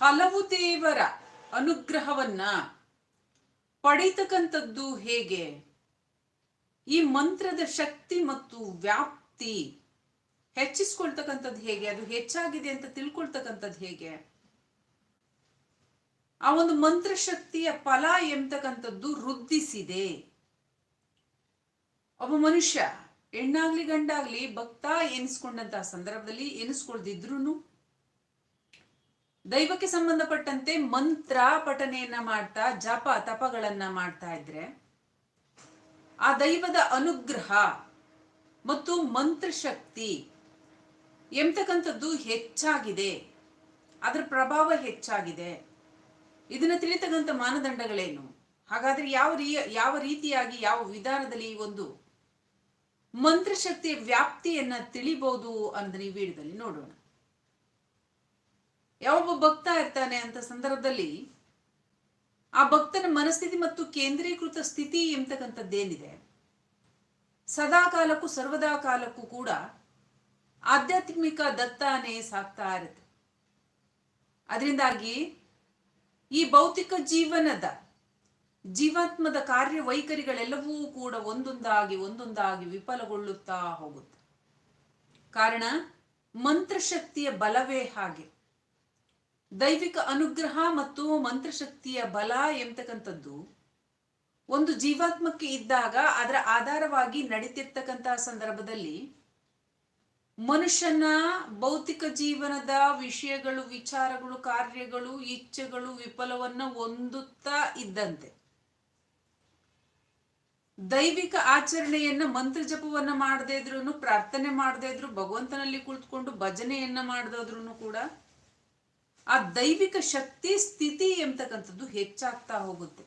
ಹಲವು ದೇವರ ಅನುಗ್ರಹವನ್ನ ಪಡೀತಕ್ಕಂಥದ್ದು ಹೇಗೆ? ಈ ಮಂತ್ರದ ಶಕ್ತಿ ಮತ್ತು ವ್ಯಾಪ್ತಿ ಹೆಚ್ಚಿಸ್ಕೊಳ್ತಕ್ಕಂಥದ್ದು ಹೇಗೆ? ಅದು ಹೆಚ್ಚಾಗಿದೆ ಅಂತ ತಿಳ್ಕೊಳ್ತಕ್ಕಂಥದ್ದು ಹೇಗೆ? ಆ ಒಂದು ಮಂತ್ರಶಕ್ತಿಯ ಫಲ ಎಂಬತಕ್ಕಂಥದ್ದು ವೃದ್ಧಿಸಿದೆ. ಒಬ್ಬ ಮನುಷ್ಯ ಹೆಣ್ಣಾಗ್ಲಿ ಗಂಡಾಗ್ಲಿ ಭಕ್ತ ಎನಿಸ್ಕೊಂಡಂತಹ ಸಂದರ್ಭದಲ್ಲಿ ಎನಿಸ್ಕೊಳ್ದಿದ್ರು ದೈವಕ್ಕೆ ಸಂಬಂಧಪಟ್ಟಂತೆ ಮಂತ್ರ ಪಠನೆಯನ್ನ ಮಾಡ್ತಾ, ಜಪ ತಪಗಳನ್ನ ಮಾಡ್ತಾ ಇದ್ರೆ, ಆ ದೈವದ ಅನುಗ್ರಹ ಮತ್ತು ಮಂತ್ರಶಕ್ತಿ ಎಂಬತಕ್ಕಂಥದ್ದು ಹೆಚ್ಚಾಗಿದೆ, ಅದರ ಪ್ರಭಾವ ಹೆಚ್ಚಾಗಿದೆ. ಇದನ್ನ ತಿಳಿತಕ್ಕಂಥ ಮಾನದಂಡಗಳೇನು? ಹಾಗಾದ್ರೆ ಯಾವ ರೀ, ಯಾವ ರೀತಿಯಾಗಿ, ಯಾವ ವಿಧಾನದಲ್ಲಿ ಈ ಒಂದು ಮಂತ್ರಶಕ್ತಿಯ ವ್ಯಾಪ್ತಿಯನ್ನ ತಿಳಿಬಹುದು ಅನ್ನೋದನ್ನ ಈ ವಿಡಿಯೋದಲ್ಲಿ ನೋಡೋಣ. ಯಾವೊಬ್ಬ ಭಕ್ತ ಇರ್ತಾನೆ ಅಂತ ಸಂದರ್ಭದಲ್ಲಿ ಆ ಭಕ್ತನ ಮನಸ್ಥಿತಿ ಮತ್ತು ಕೇಂದ್ರೀಕೃತ ಸ್ಥಿತಿ ಎಂಬತಕ್ಕಂಥದ್ದೇನಿದೆ ಸದಾ ಕಾಲಕ್ಕೂ ಸರ್ವದಾ ಕಾಲಕ್ಕೂ ಕೂಡ ಆಧ್ಯಾತ್ಮಿಕ ದತ್ತಾನೇ ಸಾಕ್ತಾ ಇರುತ್ತೆ. ಅದರಿಂದಾಗಿ ಈ ಭೌತಿಕ ಜೀವನದ, ಜೀವಾತ್ಮದ ಕಾರ್ಯವೈಖರಿಗಳೆಲ್ಲವೂ ಕೂಡ ಒಂದೊಂದಾಗಿ ಒಂದೊಂದಾಗಿ ವಿಫಲಗೊಳ್ಳುತ್ತಾ ಹೋಗುತ್ತೆ. ಕಾರಣ, ಮಂತ್ರಶಕ್ತಿಯ ಬಲವೇ ಹಾಗೆ. ದೈವಿಕ ಅನುಗ್ರಹ ಮತ್ತು ಮಂತ್ರಶಕ್ತಿಯ ಬಲ ಎಂಬತಕ್ಕಂಥದ್ದು ಒಂದು ಜೀವಾತ್ಮಕ್ಕೆ ಇದ್ದಾಗ ಅದರ ಆಧಾರವಾಗಿ ನಡೀತಿರ್ತಕ್ಕಂತಹ ಸಂದರ್ಭದಲ್ಲಿ ಮನುಷ್ಯನ ಭೌತಿಕ ಜೀವನದ ವಿಷಯಗಳು, ವಿಚಾರಗಳು, ಕಾರ್ಯಗಳು, ಇಚ್ಛೆಗಳು, ವಿಫಲವನ್ನ ಹೊಂದುತ್ತಾ ಇದ್ದಂತೆ. ದೈವಿಕ ಆಚರಣೆಯನ್ನ ಮಂತ್ರ ಜಪವನ್ನ ಮಾಡದೇ ಇದ್ರು ಪ್ರಾರ್ಥನೆ ಮಾಡದೇ ಇದ್ರು, ಭಗವಂತನಲ್ಲಿ ಕುಳಿತುಕೊಂಡು ಭಜನೆಯನ್ನ ಮಾಡದಾದ್ರೂ ಕೂಡ ಆ ದೈವಿಕ ಶಕ್ತಿ, ಸ್ಥಿತಿ ಎಂಬತಕ್ಕಂಥದ್ದು ಹೆಚ್ಚಾಗ್ತಾ ಹೋಗುತ್ತೆ.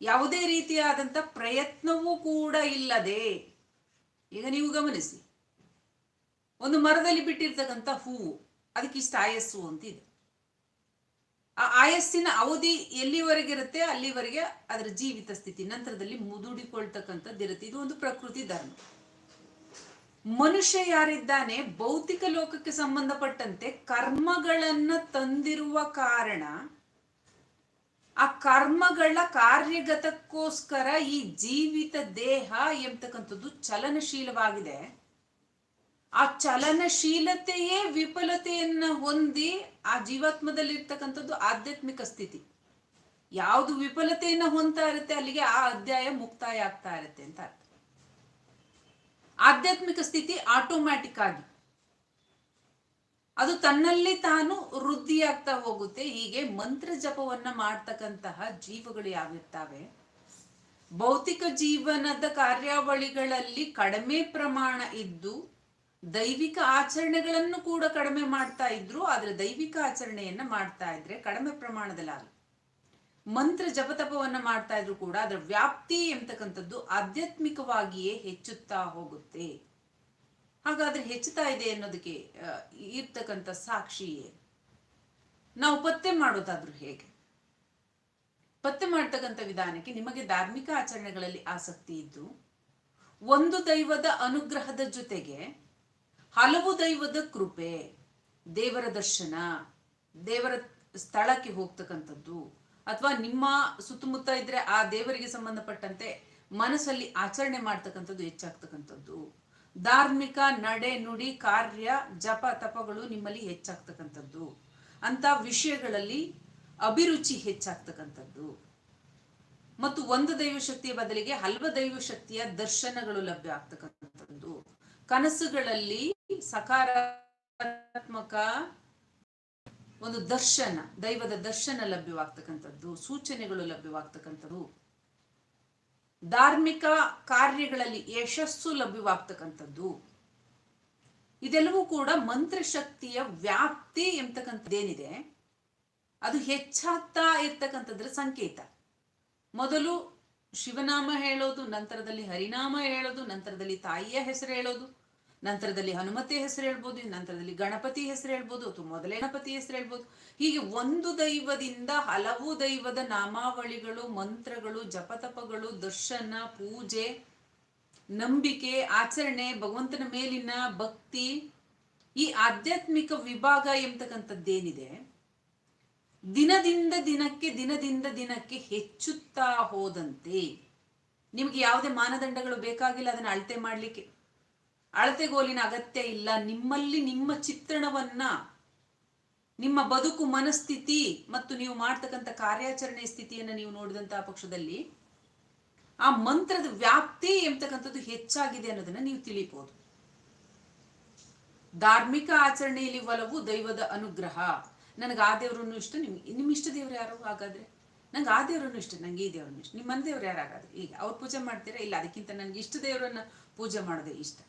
ಯಾವುದೇ ರೀತಿಯಾದಂಥ ಪ್ರಯತ್ನವೂ ಕೂಡ ಇಲ್ಲದೆ, ಈಗ ನೀವು ಗಮನಿಸಿ, ಒಂದು ಮರದಲ್ಲಿ ಬಿಟ್ಟಿರ್ತಕ್ಕಂಥ ಹೂವು, ಅದಕ್ಕೆ ಇಷ್ಟ ಆಯಸ್ಸು ಅಂತ ಇದೆ ಆ ಆಯಸ್ಸಿನ ಅವಧಿ ಎಲ್ಲಿವರೆಗಿರುತ್ತೆ ಅಲ್ಲಿವರೆಗೆ ಅದರ ಜೀವಿತ ಸ್ಥಿತಿ, ನಂತರದಲ್ಲಿ ಮುದುಡಿಕೊಳ್ತಕ್ಕಂಥದ್ದಿರುತ್ತೆ. ಇದು ಒಂದು ಪ್ರಕೃತಿ ಧರ್ಮ. ಮನುಷ್ಯ ಯಾರಿದ್ದಾನೆ, ಭೌತಿಕ ಲೋಕಕ್ಕೆ ಸಂಬಂಧಪಟ್ಟಂತೆ ಕರ್ಮಗಳನ್ನ ತಂದಿರುವ ಕಾರಣ, ಆ ಕರ್ಮಗಳ ಕಾರ್ಯಗತಕ್ಕೋಸ್ಕರ ಈ ಜೀವಿತ ದೇಹ ಎಂಬತಕ್ಕಂಥದ್ದು ಚಲನಶೀಲವಾಗಿದೆ. ಆ ಚಲನಶೀಲತೆಯೇ ವಿಫಲತೆಯನ್ನ ಹೊಂದಿ ಆ ಜೀವಾತ್ಮದಲ್ಲಿರ್ತಕ್ಕಂಥದ್ದು ಆಧ್ಯಾತ್ಮಿಕ ಸ್ಥಿತಿ. ಯಾವುದು ವಿಫಲತೆಯನ್ನ ಹೊಂದ್ತಾ ಇರುತ್ತೆ ಅಲ್ಲಿಗೆ ಆ ಅಧ್ಯಾಯ ಮುಕ್ತಾಯ ಆಗ್ತಾ ಇರುತ್ತೆ ಅಂತ ಆಧ್ಯಾತ್ಮಿಕ ಸ್ಥಿತಿ ಆಟೋಮ್ಯಾಟಿಕ್ ಆಗಿ. ಅದು ತನ್ನಲ್ಲಿ ತಾನು ವೃದ್ಧಿಯಾಗ್ತಾ ಹೋಗುತ್ತೆ. ಹೀಗೆ ಮಂತ್ರ ಜಪವನ್ನ ಮಾಡ್ತಕ್ಕಂತಹ ಜೀವಗಳು ಯಾವಿರ್ತಾವೆ ಭೌತಿಕ ಜೀವನದ ಕಾರ್ಯಾವಳಿಗಳಲ್ಲಿ ಕಡಿಮೆ ಪ್ರಮಾಣ ಇದ್ದು, ದೈವಿಕ ಆಚರಣೆಗಳನ್ನು ಕೂಡ ಕಡಿಮೆ ಮಾಡ್ತಾ ಇದ್ರು, ಆದ್ರೆ ದೈವಿಕ ಆಚರಣೆಯನ್ನ ಮಾಡ್ತಾ ಇದ್ರೆ ಕಡಿಮೆ ಪ್ರಮಾಣದಲ್ಲಿ ಮಂತ್ರ ಜಪತಪವನ್ನ ಮಾಡ್ತಾ ಇದ್ರು ಕೂಡ ಅದರ ವ್ಯಾಪ್ತಿ ಎಂತಕ್ಕಂಥದ್ದು ಆಧ್ಯಾತ್ಮಿಕವಾಗಿಯೇ ಹೆಚ್ಚುತ್ತಾ ಹೋಗುತ್ತೆ. ಹಾಗಾದ್ರೆ ಹೆಚ್ಚುತ್ತಾ ಇದೆ ಅನ್ನೋದಕ್ಕೆ ಇರ್ತಕ್ಕಂಥ ಸಾಕ್ಷಿಯೇ ನಾವು ಪತ್ತೆ ಮಾಡೋದಾದ್ರೂ ಹೇಗೆ? ಪತ್ತೆ ಮಾಡ್ತಕ್ಕಂಥ ವಿಧಾನಕ್ಕೆ ನಿಮಗೆ ಧಾರ್ಮಿಕ ಆಚರಣೆಗಳಲ್ಲಿ ಆಸಕ್ತಿ ಇದ್ದು, ಒಂದು ದೈವದ ಅನುಗ್ರಹದ ಜೊತೆಗೆ ಹಲವು ದೈವದ ಕೃಪೆ, ದೇವರ ದರ್ಶನ, ದೇವರ ಸ್ಥಳಕ್ಕೆ ಹೋಗ್ತಕ್ಕಂಥದ್ದು ಅಥವಾ ನಿಮ್ಮ ಸುತ್ತಮುತ್ತ ಇದ್ರೆ ಆ ದೇವರಿಗೆ ಸಂಬಂಧಪಟ್ಟಂತೆ ಮನಸ್ಸಲ್ಲಿ ಆಚರಣೆ ಮಾಡ್ತಕ್ಕಂಥದ್ದು ಹೆಚ್ಚಾಗ್ತಕ್ಕಂಥದ್ದು. ಧಾರ್ಮಿಕ ನಡೆ ನುಡಿ ಕಾರ್ಯ ಜಪ ತಪಗಳು ನಿಮ್ಮಲ್ಲಿ ಹೆಚ್ಚಾಗ್ತಕ್ಕಂಥದ್ದು. ಅಂತ ವಿಷಯಗಳಲ್ಲಿ ಅಭಿರುಚಿ ಹೆಚ್ಚಾಗ್ತಕ್ಕಂಥದ್ದು. ಮತ್ತು ಒಂದು ದೈವ ಶಕ್ತಿಯ ಬದಲಿಗೆ ಹಲ್ವ ದೈವ ಶಕ್ತಿಯ ದರ್ಶನಗಳು ಲಭ್ಯ ಆಗ್ತಕ್ಕಂಥದ್ದು. ಕನಸುಗಳಲ್ಲಿ ಸಕಾರಾತ್ಮಕ ಒಂದು ದರ್ಶನ, ದೈವದ ದರ್ಶನ ಲಭ್ಯವಾಗ್ತಕ್ಕಂಥದ್ದು, ಸೂಚನೆಗಳು ಲಭ್ಯವಾಗ್ತಕ್ಕಂಥದ್ದು. ಧಾರ್ಮಿಕ ಕಾರ್ಯಗಳಲ್ಲಿ ಯಶಸ್ಸು ಲಭ್ಯವಾಗ್ತಕ್ಕಂಥದ್ದು. ಇದೆಲ್ಲವೂ ಕೂಡ ಮಂತ್ರಶಕ್ತಿಯ ವ್ಯಾಪ್ತಿ ಎಂಬತಕ್ಕಂಥದ್ದೇನಿದೆ. ಅದು ಹೆಚ್ಚಾಗ್ತಾ ಇರ್ತಕ್ಕಂಥದ್ರ ಸಂಕೇತ. ಮೊದಲು ಶಿವನಾಮ ಹೇಳೋದು, ನಂತರದಲ್ಲಿ ಹರಿನಾಮ ಹೇಳೋದು, ನಂತರದಲ್ಲಿ ತಾಯಿಯ ಹೆಸರು ಹೇಳೋದು. ನಂತರದಲ್ಲಿ ಹನುಮತಿ ಹೆಸರು ಹೇಳ್ಬೋದು, ನಂತರದಲ್ಲಿ ಗಣಪತಿ ಹೆಸರು ಹೇಳ್ಬೋದು, ಅಥವಾ ಮೊದಲೇ ಗಣಪತಿ ಹೆಸರು ಹೇಳ್ಬೋದು. ಹೀಗೆ ಒಂದು ದೈವದಿಂದ ಹಲವು ದೈವದ ನಾಮಾವಳಿಗಳು, ಮಂತ್ರಗಳು, ಜಪತಪಗಳು, ದರ್ಶನ, ಪೂಜೆ, ನಂಬಿಕೆ, ಆಚರಣೆ, ಭಗವಂತನ ಮೇಲಿನ ಭಕ್ತಿ, ಈ ಆಧ್ಯಾತ್ಮಿಕ ವಿಭಾಗ ಎಂಬತಕ್ಕಂಥದ್ದೇನಿದೆ, ದಿನದಿಂದ ದಿನಕ್ಕೆ ದಿನದಿಂದ ದಿನಕ್ಕೆ ಹೆಚ್ಚುತ್ತಾ ಹೋದಂತೆ. ನಿಮಗೆ ಯಾವುದೇ ಮಾನದಂಡಗಳು ಬೇಕಾಗಿಲ್ಲ ಅದನ್ನ ಅಳತೆ ಮಾಡಲಿಕ್ಕೆ. ಅಳತೆಗೋಲಿನ ಅಗತ್ಯ ಇಲ್ಲ. ನಿಮ್ಮಲ್ಲಿ ನಿಮ್ಮ ಚಿತ್ರಣವನ್ನ, ನಿಮ್ಮ ಬದುಕು ಮನಸ್ಥಿತಿ ಮತ್ತು ನೀವು ಮಾಡ್ತಕ್ಕಂಥ ಕಾರ್ಯಾಚರಣೆ ಸ್ಥಿತಿಯನ್ನು ನೀವು ನೋಡಿದಂತಹ ಪಕ್ಷದಲ್ಲಿ ಆ ಮಂತ್ರದ ವ್ಯಾಪ್ತಿ ಎಂಬತಕ್ಕಂಥದ್ದು ಹೆಚ್ಚಾಗಿದೆ ಅನ್ನೋದನ್ನ ನೀವು ತಿಳಿಬಹುದು ಧಾರ್ಮಿಕ ಆಚರಣೆಯಲ್ಲಿ ಒಲವು ದೈವದ ಅನುಗ್ರಹ. ನನಗೆ ಆ ದೇವರನ್ನು ಇಷ್ಟ, ನಿಮ್ ನಿಮ್ಮ ಇಷ್ಟ ದೇವ್ರು ಯಾರು ಹಾಗಾದ್ರೆ? ನಂಗೆ ಆ ದೇವರನ್ನು ಇಷ್ಟ, ನಂಗೆ ಈ ದೇವರನ್ನು ಇಷ್ಟ ನಿಮ್ಮ ದೇವ್ರು ಯಾರು ಹಾಗಾದ್ರೆ? ಈಗ ಅವ್ರು ಪೂಜೆ ಮಾಡ್ತೀರಾ? ಇಲ್ಲ, ಅದಕ್ಕಿಂತ ನನಗೆ ಇಷ್ಟ ದೇವರನ್ನ ಪೂಜೆ ಮಾಡೋದೇ ಇಷ್ಟ.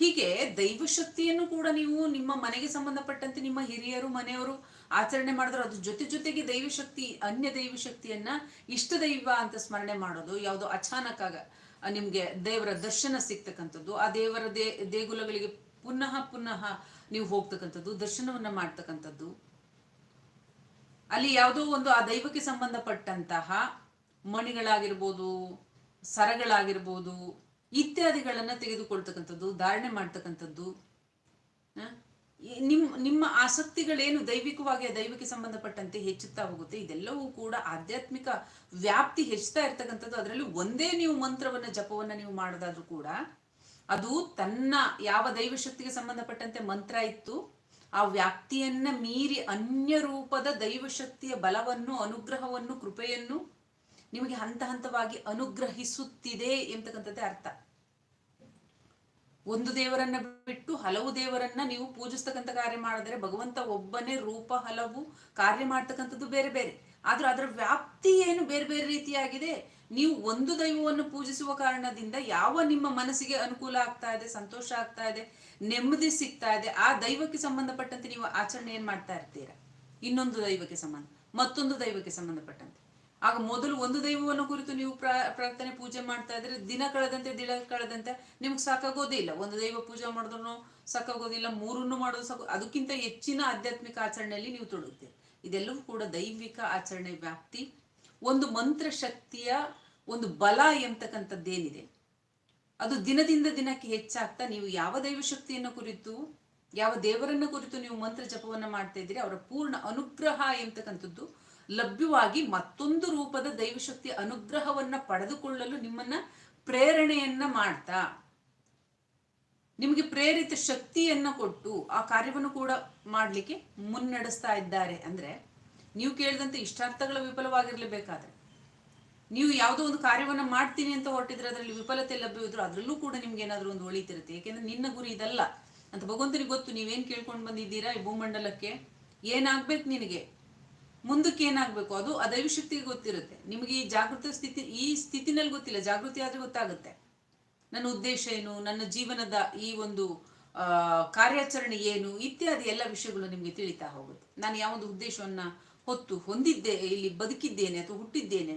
ಹೀಗೆ ದೈವ ಶಕ್ತಿಯನ್ನು ಕೂಡ ನೀವು ನಿಮ್ಮ ಮನೆಗೆ ಸಂಬಂಧಪಟ್ಟಂತೆ ನಿಮ್ಮ ಹಿರಿಯರು, ಮನೆಯವರು ಆಚರಣೆ ಮಾಡಿದ್ರು ಅದು ಜೊತೆ ಜೊತೆಗೆ ದೈವ ಶಕ್ತಿ ಅನ್ಯ ದೈವ ಶಕ್ತಿಯನ್ನ ಇಷ್ಟ ದೈವ ಅಂತ ಸ್ಮರಣೆ ಮಾಡೋದು, ಯಾವುದೋ ಅಚಾನಕ್ ಆಗ ನಿಮ್ಗೆ ದೇವರ ದರ್ಶನ ಸಿಗ್ತಕ್ಕಂಥದ್ದು, ಆ ದೇವರ ದೇ, ದೇಗುಲಗಳಿಗೆ ಪುನಃ ಪುನಃ ನೀವು ಹೋಗ್ತಕ್ಕಂಥದ್ದು, ದರ್ಶನವನ್ನ ಮಾಡ್ತಕ್ಕಂಥದ್ದು. ಅಲ್ಲಿ ಯಾವುದೋ ಒಂದು ಆ ದೈವಕ್ಕೆ ಸಂಬಂಧಪಟ್ಟಂತಹ ಮಣಿಗಳಾಗಿರ್ಬೋದು, ಸರಗಳಾಗಿರ್ಬೋದು ಇತ್ಯಾದಿಗಳನ್ನ ತೆಗೆದುಕೊಳ್ತಕ್ಕಂಥದ್ದು, ಧಾರಣೆ ಮಾಡ್ತಕ್ಕಂಥದ್ದು ನಿಮ್ಮ ನಿಮ್ಮ ಆಸಕ್ತಿಗಳೇನು ದೈವಿಕವಾಗಿ ದೈವಕ್ಕೆ ಸಂಬಂಧಪಟ್ಟಂತೆ ಹೆಚ್ಚುತ್ತಾ ಹೋಗುತ್ತೆ, ಇದೆಲ್ಲವೂ ಕೂಡ ಆಧ್ಯಾತ್ಮಿಕ ವ್ಯಾಪ್ತಿ ಹೆಚ್ಚುತ್ತಾ ಇರ್ತಕ್ಕಂಥದ್ದು. ಅದರಲ್ಲಿ ಒಂದೇ ನೀವು ಮಂತ್ರವನ್ನ, ಜಪವನ್ನ ನೀವು ಮಾಡೋದಾದ್ರೂ ಕೂಡ ಅದು ತನ್ನ ಯಾವ ದೈವಶಕ್ತಿಗೆ ಸಂಬಂಧಪಟ್ಟಂತೆ ಮಂತ್ರ ಇತ್ತು, ಆ ವ್ಯಾಪ್ತಿಯನ್ನ ಮೀರಿ ಅನ್ಯ ರೂಪದ ದೈವಶಕ್ತಿಯ ಬಲವನ್ನು, ಅನುಗ್ರಹವನ್ನು, ಕೃಪೆಯನ್ನು ನಿಮಗೆ ಹಂತ ಹಂತವಾಗಿ ಅನುಗ್ರಹಿಸುತ್ತಿದೆ ಎಂತಕ್ಕಂಥದ್ದೇ ಅರ್ಥ. ಒಂದು ದೇವರನ್ನ ಬಿಟ್ಟು ಹಲವು ದೇವರನ್ನ ನೀವು ಪೂಜಿಸ್ತಕ್ಕಂಥ ಕಾರ್ಯ ಮಾಡಿದ್ರೆ ಭಗವಂತ ಒಬ್ಬನೇ ರೂಪ, ಹಲವು ಕಾರ್ಯ ಮಾಡ್ತಕ್ಕಂಥದ್ದು ಬೇರೆ ಬೇರೆ. ಆದ್ರೂ ಅದರ ವ್ಯಾಪ್ತಿ ಏನು ಬೇರೆ ಬೇರೆ ರೀತಿಯಾಗಿದೆ? ನೀವು ಒಂದು ದೈವವನ್ನು ಪೂಜಿಸುವ ಕಾರಣದಿಂದ ಯಾವ ನಿಮ್ಮ ಮನಸ್ಸಿಗೆ ಅನುಕೂಲ ಆಗ್ತಾ ಇದೆ, ಸಂತೋಷ ಆಗ್ತಾ ಇದೆ, ನೆಮ್ಮದಿ ಸಿಗ್ತಾ ಇದೆ, ಆ ದೈವಕ್ಕೆ ಸಂಬಂಧಪಟ್ಟಂತೆ ನೀವು ಆಚರಣೆ ಏನ್ ಮಾಡ್ತಾ ಇರ್ತೀರಾ? ಇನ್ನೊಂದು ದೈವಕ್ಕೆ ಸಂಬಂಧ, ಮತ್ತೊಂದು ದೈವಕ್ಕೆ ಸಂಬಂಧಪಟ್ಟಂತೆ. ಆಗ ಮೊದಲು ಒಂದು ದೈವವನ್ನು ಕುರಿತು ನೀವು ಪ್ರಾ- ಪ್ರಾರ್ಥನೆ ಪೂಜೆ ಮಾಡ್ತಾ ಇದ್ರೆ ದಿನ ಕಳೆದಂತೆ ದಿನ ಕಳೆದಂತೆ ನಿಮ್ಗೆ ಸಾಕಾಗೋದೇ ಇಲ್ಲ. ಒಂದು ದೈವ ಪೂಜೆ ಮಾಡಿದ್ರು ಸಾಕಾಗೋದಿಲ್ಲ ಮೂರನ್ನು ಮಾಡೋದು ಸಾಕು, ಅದಕ್ಕಿಂತ ಹೆಚ್ಚಿನ ಆಧ್ಯಾತ್ಮಿಕ ಆಚರಣೆಯಲ್ಲಿ ನೀವು ತೊಡಗುತ್ತೀರಿ ಇದೆಲ್ಲವೂ ಕೂಡ ದೈವಿಕ ಆಚರಣೆ ವ್ಯಾಪ್ತಿ, ಒಂದು ಮಂತ್ರ ಶಕ್ತಿಯ ಒಂದು ಬಲ ಎಂಬತಕ್ಕಂಥದ್ದೇನಿದೆ ಅದು ದಿನದಿಂದ ದಿನಕ್ಕೆ ಹೆಚ್ಚಾಗ್ತಾ ನೀವು ಯಾವ ದೈವ ಶಕ್ತಿಯನ್ನು ಕುರಿತು, ಯಾವ ದೇವರನ್ನ ಕುರಿತು ನೀವು ಮಂತ್ರ ಜಪವನ್ನ ಮಾಡ್ತಾ ಇದ್ದೀರಿ, ಅವರ ಪೂರ್ಣ ಅನುಗ್ರಹ ಎಂಬತಕ್ಕಂಥದ್ದು ಲಭ್ಯವಾಗಿ ಮತ್ತೊಂದು ರೂಪದ ದೈವಶಕ್ತಿ ಅನುಗ್ರಹವನ್ನ ಪಡೆದುಕೊಳ್ಳಲು ನಿಮ್ಮನ್ನ ಪ್ರೇರಣೆಯನ್ನ ಮಾಡ್ತಾ. ನಿಮಗೆ ಪ್ರೇರಿತ ಶಕ್ತಿಯನ್ನ ಕೊಟ್ಟು ಆ ಕಾರ್ಯವನ್ನು ಕೂಡ ಮಾಡ್ಲಿಕ್ಕೆ ಮುನ್ನಡೆಸ್ತಾ ಇದ್ದಾರೆ. ಅಂದ್ರೆ ನೀವು ಕೇಳಿದಂತೆ ಇಷ್ಟಾರ್ಥಗಳು ವಿಫಲವಾಗಿರ್ಲೇಬೇಕಾದ್ರೆ. ನೀವು ಯಾವುದೋ ಒಂದು ಕಾರ್ಯವನ್ನ ಮಾಡ್ತೀನಿ ಅಂತ ಹೊರಟಿದ್ರೆ ಅದರಲ್ಲಿ ವಿಫಲತೆ ಲಭ್ಯವಿದ್ರು ಅದರಲ್ಲೂ ಕೂಡ ನಿಮ್ಗೆ ಏನಾದ್ರೂ ಒಂದು ಒಳಿತಿರುತ್ತೆ. ಯಾಕೆಂದ್ರೆ ನಿನ್ನ ಗುರಿ ಇದಲ್ಲ. ಅಂತ ಭಗವಂತನಿಗೆ ಗೊತ್ತು. ನೀವೇನ್ ಕೇಳ್ಕೊಂಡು ಬಂದಿದ್ದೀರಾ ಈ ಭೂಮಂಡಲಕ್ಕೆ? ಏನಾಗ್ಬೇಕು ನಿನಗೆ? ಮುಂದಕ್ಕೆ ಏನಾಗಬೇಕು? ಅದು ಆ ದೈವಶಕ್ತಿಗೆ ಗೊತ್ತಿರುತ್ತೆ. ನಿಮಗೆ ಈ ಜಾಗೃತ ಸ್ಥಿತಿ, ಈ ಸ್ಥಿತಿನಲ್ಲಿ ಗೊತ್ತಿಲ್ಲ. ಜಾಗೃತಿ ಆದರೆ ಗೊತ್ತಾಗುತ್ತೆ. ನನ್ನ ಉದ್ದೇಶ ಏನು? ನನ್ನ ಜೀವನದ ಈ ಒಂದು ಕಾರ್ಯಾಚರಣೆ ಏನು? ಇತ್ಯಾದಿ ಎಲ್ಲ ವಿಷಯಗಳು ನಿಮಗೆ ತಿಳಿತಾ ಹೋಗುತ್ತೆ. ನಾನು ಯಾವೊಂದು ಉದ್ದೇಶವನ್ನ ಹೊತ್ತು ಹೊಂದಿದ್ದೆ, ಇಲ್ಲಿ ಬದುಕಿದ್ದೇನೆ ಅಥವಾ ಹುಟ್ಟಿದ್ದೇನೆ,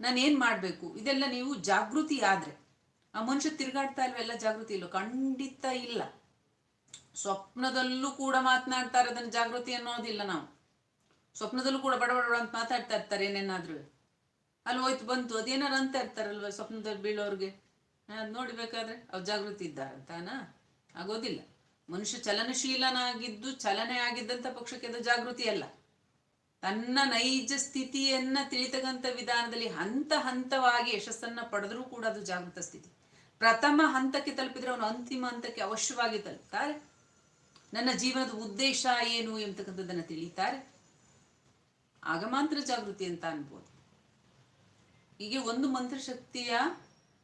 ನಾನು ಏನು ಮಾಡಬೇಕು? ಇದೆಲ್ಲ ನೀವು ಜಾಗೃತಿ ಆದರೆ, ಆ ಮನುಷ್ಯ ತಿರುಗಾಡ್ತಾ ಇಲ್ವ ಎಲ್ಲ ಜಾಗೃತಿ ಇಲ್ಲ ಖಂಡಿತ ಇಲ್ಲ. ಸ್ವಪ್ನದಲ್ಲೂ ಕೂಡ ಮಾತನಾಡ್ತಾ ಇರೋದನ್ನ ಜಾಗೃತಿ ಅನ್ನೋದಿಲ್ಲ ನಾವು. ಸ್ವಪ್ನದಲ್ಲೂ ಕೂಡ ಬಡ ಬಡ ಅಂತ ಮಾತಾಡ್ತಾ ಇರ್ತಾರೆ ಏನೇನಾದ್ರೂ. ಅಲ್ಲಿ ಹೋಯ್ತು, ಬಂತು, ಅದೇನಾರು ಅಂತ ಇರ್ತಾರಲ್ವ ಸ್ವಪ್ನದಲ್ಲಿ ಬೀಳೋರ್ಗೆ? ಅದ್ ನೋಡ್ಬೇಕಾದ್ರೆ ಅವ್ರು ಜಾಗೃತಿ ಇದ್ದಾರಂತಾನ ಆಗೋದಿಲ್ಲ. ಮನುಷ್ಯ ಚಲನಶೀಲನಾಗಿದ್ದು ಚಲನೆ ಆಗಿದ್ದಂತ ಪಕ್ಷಕ್ಕೆ ಅದು ಜಾಗೃತಿ ಅಲ್ಲ. ತನ್ನ ನೈಜ ಸ್ಥಿತಿಯನ್ನ ತಿಳಿತಕ್ಕಂಥ ವಿಧಾನದಲ್ಲಿ ಹಂತ ಹಂತವಾಗಿ ಯಶಸ್ಸನ್ನ ಪಡೆದ್ರೂ ಕೂಡ ಅದು ಜಾಗೃತ ಸ್ಥಿತಿ. ಪ್ರಥಮ ಹಂತಕ್ಕೆ ತಲುಪಿದ್ರೆ ಅವನು ಅಂತಿಮ ಹಂತಕ್ಕೆ ಅವಶ್ಯವಾಗಿ ತಲುಪ್ತಾರೆ. ನನ್ನ ಜೀವನದ ಉದ್ದೇಶ ಏನು ಎಂಬತಕ್ಕಂಥದ್ದನ್ನ ತಿಳಿತಾರೆ. ಆಗ ಮಾತ್ರ ಜಾಗೃತಿ ಅಂತ ಅನ್ಬೋದು. ಹೀಗೆ ಒಂದು ಮಂತ್ರ ಶಕ್ತಿಯ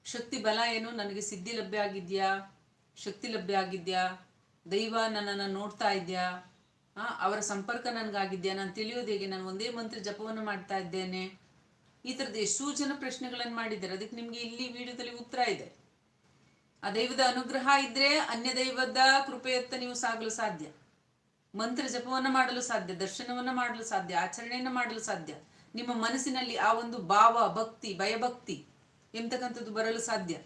ಶಕ್ತಿ ಬಲ ಏನು? ನನಗೆ ಸಿದ್ಧಿ ಲಭ್ಯ ಆಗಿದ್ಯಾ? ಶಕ್ತಿ ಲಭ್ಯ ಆಗಿದ್ಯಾ? ದೈವ ನನ್ನನ್ನು ನೋಡ್ತಾ ಇದ್ಯಾ? ಆ, ಅವರ ಸಂಪರ್ಕ ನನಗಾಗಿದ್ಯಾ? ನಾನು ತಿಳಿಯೋದು ಹೇಗೆ? ನಾನು ಒಂದೇ ಮಂತ್ರ ಜಪವನ್ನು ಮಾಡ್ತಾ ಇದ್ದೇನೆ. ಈ ಥರದ ಎಷ್ಟೋ ಜನ ಪ್ರಶ್ನೆಗಳನ್ನು ಮಾಡಿದ್ದಾರೆ. ಅದಕ್ಕೆ ನಿಮ್ಗೆ ಇಲ್ಲಿ ವಿಡಿಯೋದಲ್ಲಿ ಉತ್ತರ ಇದೆ. ಆ ದೈವದ ಅನುಗ್ರಹ ಇದ್ರೆ ಅನ್ಯ ದೈವದ ಕೃಪೆಯತ್ತ ನೀವು ಸಾಗಲು ಸಾಧ್ಯ. ಮಂತ್ರ ಜಪವನ್ನ ಮಾಡಲು ಸಾಧ್ಯ, ದರ್ಶನವನ್ನ ಮಾಡಲು ಸಾಧ್ಯ, ಆಚರಣೆಯನ್ನ ಮಾಡಲು ಸಾಧ್ಯ. ನಿಮ್ಮ ಮನಸ್ಸಿನಲ್ಲಿ ಆ ಒಂದು ಭಾವ, ಭಕ್ತಿ, ಭಯಭಕ್ತಿ ಎಂತಕ್ಕಂಥದ್ದು ಬರಲು ಸಾಧ್ಯ?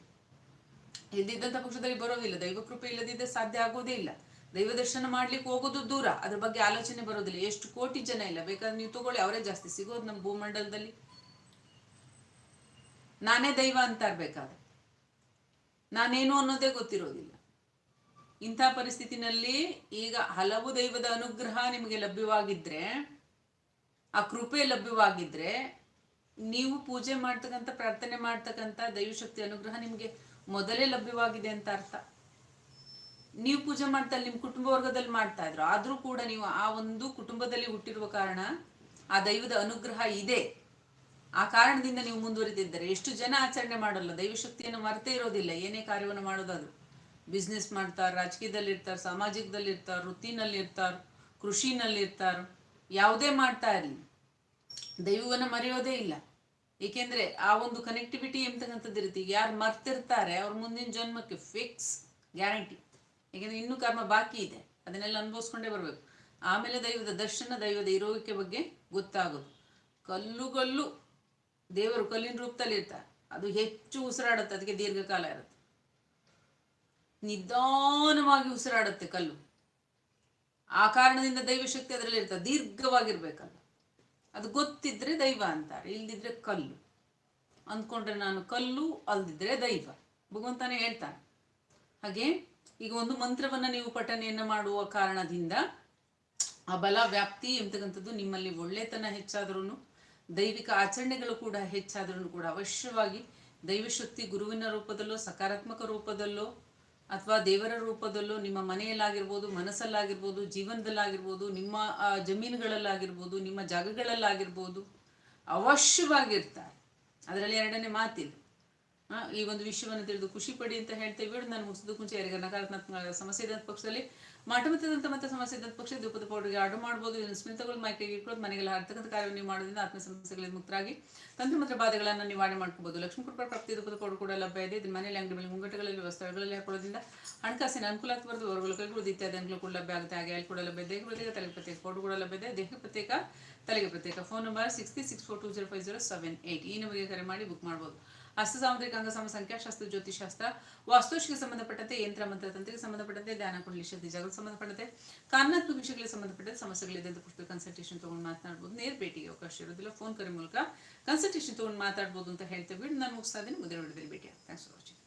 ಇಲ್ದಿದ್ದಂಥ ಪಕ್ಷದಲ್ಲಿ ಬರೋದಿಲ್ಲ. ದೈವ ಕೃಪೆ ಇಲ್ಲದಿದ್ದರೆ ಸಾಧ್ಯ ಆಗೋದೇ ಇಲ್ಲ. ದೈವ ದರ್ಶನ ಮಾಡ್ಲಿಕ್ಕೆ ಹೋಗೋದು ದೂರ. ಅದ್ರ ಬಗ್ಗೆ ಆಲೋಚನೆ ಬರೋದಿಲ್ಲ. ಎಷ್ಟು ಕೋಟಿ ಜನ ಇಲ್ಲ. ಬೇಕಾದ್ರೆ ನೀವು ತಗೊಳ್ಳಿ. ಅವರೇ ಜಾಸ್ತಿ ಸಿಗೋದು ನಮ್ಮ ಭೂಮಂಡಲದಲ್ಲಿ. ನಾನೇ ದೈವ ಅಂತ ಇರ್ಬೇಕಾದ್ರೆ. ನಾನೇನು ಅನ್ನೋದೇ ಗೊತ್ತಿರೋದಿಲ್ಲ. ಇಂಥ ಪರಿಸ್ಥಿತಿನಲ್ಲಿ ಈಗ ಹಲವು ದೈವದ ಅನುಗ್ರಹ ನಿಮಗೆ ಲಭ್ಯವಾಗಿದ್ರೆ, ಆ ಕೃಪೆ ಲಭ್ಯವಾಗಿದ್ರೆ, ನೀವು ಪೂಜೆ ಮಾಡ್ತಕ್ಕಂಥ, ಪ್ರಾರ್ಥನೆ ಮಾಡ್ತಕ್ಕಂಥ ದೈವಶಕ್ತಿ ಅನುಗ್ರಹ ನಿಮಗೆ ಮೊದಲೇ ಲಭ್ಯವಾಗಿದೆ ಅಂತ ಅರ್ಥ. ನೀವು ಪೂಜೆ ಮಾಡ್ತಾ, ನಿಮ್ಮ ಕುಟುಂಬ ವರ್ಗದಲ್ಲಿ ಮಾಡ್ತಾ ಇದ್ರು, ಆದ್ರೂ ಕೂಡ ನೀವು ಆ ಒಂದು ಕುಟುಂಬದಲ್ಲಿ ಹುಟ್ಟಿರುವ ಕಾರಣ ಆ ದೈವದ ಅನುಗ್ರಹ ಇದೆ. ಆ ಕಾರಣದಿಂದ ನೀವು ಮುಂದುವರಿದಿದ್ದಾರೆ, ಎಷ್ಟು ಜನ ಆಚರಣೆ ಮಾಡಲ್ಲ ದೈವಶಕ್ತಿಯನ್ನು ಮರೆತೇ ಇರೋದಿಲ್ಲ, ಏನೇ ಕಾರ್ಯವನ್ನು ಮಾಡೋದಾದ್ರು. ಬಿಸ್ನೆಸ್ ಮಾಡ್ತಾರೆ ವೃತ್ತಿನಲ್ಲಿ ಇರ್ತಾರೆ ಕೃಷಿನಲ್ಲಿ ಇರ್ತಾರೆ ಯಾವುದೇ ಮಾಡ್ತಾ ಇರಲಿ ದೈವವನ್ನು ಮರೆಯೋದೇ ಇಲ್ಲ. ಏಕೆಂದ್ರೆ ಆ ಒಂದು ಕನೆಕ್ಟಿವಿಟಿ ಎಂತಕ್ಕಂಥದ್ದು ಇರುತ್ತೆ? ಯಾರು ಮರ್ತಿರ್ತಾರೆ, ಅವ್ರ ಮುಂದಿನ ಜನ್ಮಕ್ಕೆ ಫಿಕ್ಸ್ ಗ್ಯಾರಂಟಿ ಏಕೆಂದರೆ ಇನ್ನೂ ಕರ್ಮ ಬಾಕಿ ಇದೆ. ಅದನ್ನೆಲ್ಲ ಅನುಭವಿಸ್ಕೊಂಡೇ ಬರಬೇಕು. ಆಮೇಲೆ ದೈವದ ದರ್ಶನ, ದೈವದ ಇರೋಕೆ ಬಗ್ಗೆ ಗೊತ್ತಾಗೋದು. ಕಲ್ಲುಗಲ್ಲು ದೇವರು ಕಲ್ಲಿನ ರೂಪದಲ್ಲಿ ಇರ್ತಾರೆ ಅದು ಹೆಚ್ಚು ಉಸಿರಾಡುತ್ತೆ, ಅದಕ್ಕೆ ದೀರ್ಘಕಾಲ ಇರುತ್ತೆ. ನಿಧಾನವಾಗಿ ಉಸಿರಾಡುತ್ತೆ ಕಲ್ಲು. ಆ ಕಾರಣದಿಂದ ದೈವಶಕ್ತಿ ಅದರಲ್ಲಿ ಇರ್ತದೆ. ದೀರ್ಘವಾಗಿರ್ಬೇಕಲ್ಲ ಅದು ಗೊತ್ತಿದ್ರೆ ದೈವ ಅಂತಾರೆ, ಇಲ್ದಿದ್ರೆ ಕಲ್ಲು. ಅಂದ್ಕೊಂಡ್ರೆ ನಾನು ಕಲ್ಲು, ಅಲ್ದಿದ್ರೆ ದೈವ. ಭಗವಂತನೇ ಹೇಳ್ತಾನೆ. ಹಾಗೆ ಈಗ ಒಂದು ಮಂತ್ರವನ್ನ ನೀವು ಪಠನೆಯನ್ನ ಮಾಡುವ ಕಾರಣದಿಂದ ಆ ಬಲ ವ್ಯಾಪ್ತಿ ಎಂತಕ್ಕಂಥದ್ದು ನಿಮ್ಮಲ್ಲಿ ಒಳ್ಳೆತನ ಹೆಚ್ಚಾದ್ರೂ ದೈವಿಕ ಆಚರಣೆಗಳು ಕೂಡ ಹೆಚ್ಚಾದ್ರೂ ಕೂಡ ಅವಶ್ಯವಾಗಿ ದೈವಶಕ್ತಿ ಗುರುವಿನ ರೂಪದಲ್ಲೋ, ಸಕಾರಾತ್ಮಕ ರೂಪದಲ್ಲೋ ಅಥವಾ ದೇವರ ರೂಪದಲ್ಲೂ ನಿಮ್ಮ ಮನೆಯಲ್ಲಾಗಿರ್ಬೋದು, ಮನಸ್ಸಲ್ಲಾಗಿರ್ಬೋದು, ಜೀವನದಲ್ಲಾಗಿರ್ಬೋದು, ನಿಮ್ಮ ಜಮೀನುಗಳಲ್ಲಾಗಿರ್ಬೋದು, ನಿಮ್ಮ ಜಾಗಗಳಲ್ಲಾಗಿರ್ಬೋದು, ಅವಶ್ಯವಾಗಿರ್ತಾರೆ. ಅದರಲ್ಲಿ ಎರಡನೇ ಮಾತಿಲ್ಲ ಈ ಒಂದು ವಿಷಯವನ್ನು ತಿಳಿದು ಖುಷಿ ಪಡಿ ಅಂತ ಹೇಳ್ತೇವೆ ನಾನು ಮುಗಿಸೋದಕ್ಕೆ ಮುಂಚೆ ಯಾರಿಗೆ ನಕಾರಾತ್ಮಕ ಸಮಸ್ಯೆ ಇದ್ದ ಪಕ್ಷದಲ್ಲಿ ಮಾಟಮತದಂತ ಮತ್ತೆ ಸಮಸ್ಯೆ ಇದ್ದಂಥ ಪಕ್ಷ ಧೂಪದ ಪೌಡರ್ಗೆ ಆರ್ಡರ್ ಮಾಡ್ಬೋದು. ಇದನ್ನು ಸ್ಮಿತಗಳು ಮೈಕೈಗೆ ಇಟ್ಕೊಳ್ಳೋದು ಮನೆಗೆಲ್ಲ ಹಾಕ್ತಕ್ಕಂಥ ಕಾರ್ಯವನ್ನು ನೀವು ಮಾಡೋದ್ರಿಂದ ಆತ್ಮ ಸಮಸ್ಯೆಗಳಿಂದ ಮುಕ್ತರಾಗಿ ತಂತ್ರ ಮಂತ್ರ ಬಾಧೆಗಳನ್ನು ನಿವಾರಣೆ ಮಾಡ್ಕೋಬಹುದು ಲಕ್ಷ್ಮೀ ಕೃಪಾ ಪ್ರಾಪ್ತಿ ಧೂಪದ ಪೌಡರ್ ಕೂಡ ಲಭ್ಯ ಇದೆ. ಇದನ್ನು ಮನೆಯಲ್ಲಿ ಅಂಗಡಿ ಮೇಲೆ ಮುಂಗಟ್ಟಗಳಲ್ಲಿ ವ್ಯವಸ್ಥೆಗಳಲ್ಲಿ ಹಾಕೊಳ್ಳೋದ್ರಿಂದ ಹಣಕಾಸಿನ ಅನುಕೂಲ ಆಗ್ತಬಾರ್ದು ಹೊರಗಳು ಕೈಗಳು ಇತ್ಯಾದಿ ಅನುಕೂಲ ಕೂಡ ಲಭ್ಯ ಆಗುತ್ತೆ. ಹಾಗೆ ಅಲ್ಲಿ ಕೂಡ ಲಭ್ಯ ದೇಹ ಪ್ರತ್ಯೇಕ, ತಲೆಗೆ ಪ್ರತ್ಯೇಕ ಪೌಡರ್ ಕೂಡ ಲಭ್ಯ ಇದೆ. ದೇಹ ಪ್ರತ್ಯೇಕ, ತಲೆಗೆ ಪ್ರತ್ಯೇಕ. Phone number six three six four two zero five zero seven eight ಈ ನಂಬರ್ಗೆ ಕರೆ ಮಾಡಿ ಬುಕ್ ಮಾಡ್ಬೋದು. ಹಸ್ತ ಸಾಮುದ್ರಿಕ ಅಂಗಸಮ ಸಂಖ್ಯಾಶಾಸ್ತ್ರ ಜ್ಯೋತಿಷಾಸ್ತ್ರ ವಾಸ್ತುಶಿಗೆ ಸಂಬಂಧಪಟ್ಟಂತೆ ಯಂತ್ರ ಮಂತ್ರ ತಂತ್ರಕ್ಕೆ ಸಂಬಂಧಪಟ್ಟಂತೆ ಧ್ಯಾನ ಕುಂಡಲಿ ಶಕ್ತಿ ಜಗಳ ಸಂಬಂಧಪಟ್ಟಂತೆ. ಕಾರಣಾತ್ಮಕ ವಿಷಯಗಳಿಗೆ ಸಂಬಂಧಪಟ್ಟಂತೆ ಸಮಸ್ಯೆಗಳಿದೆ ಅಂತ ಪುಸ್ತಕ ಕನ್ಸಲ್ಟೇಷನ್ ತಗೊಂಡು ಮಾತನಾಡ್ಬೋದು. ನೇರ ಭೇಟಿಗೆ ಅವಕಾಶ ಇರೋದಿಲ್ಲ ಫೋನ್ ಕರೆ ಮೂಲಕ ಕನ್ಸಲ್ಟೇಷನ್ ತಗೊಂಡು ಮಾತಾಡ್ಬೋದು ಅಂತ ಹೇಳ್ತೇವೆ ನಾನು ಮುಗಿಸ್ತಾ ಇದ್ದೀನಿ. ಮುಂದಿನ ವಿಡಿಯೋದಲ್ಲಿ ಭೇಟಿ ಥ್ಯಾಂಕ್ಸ್ ಫಾರ್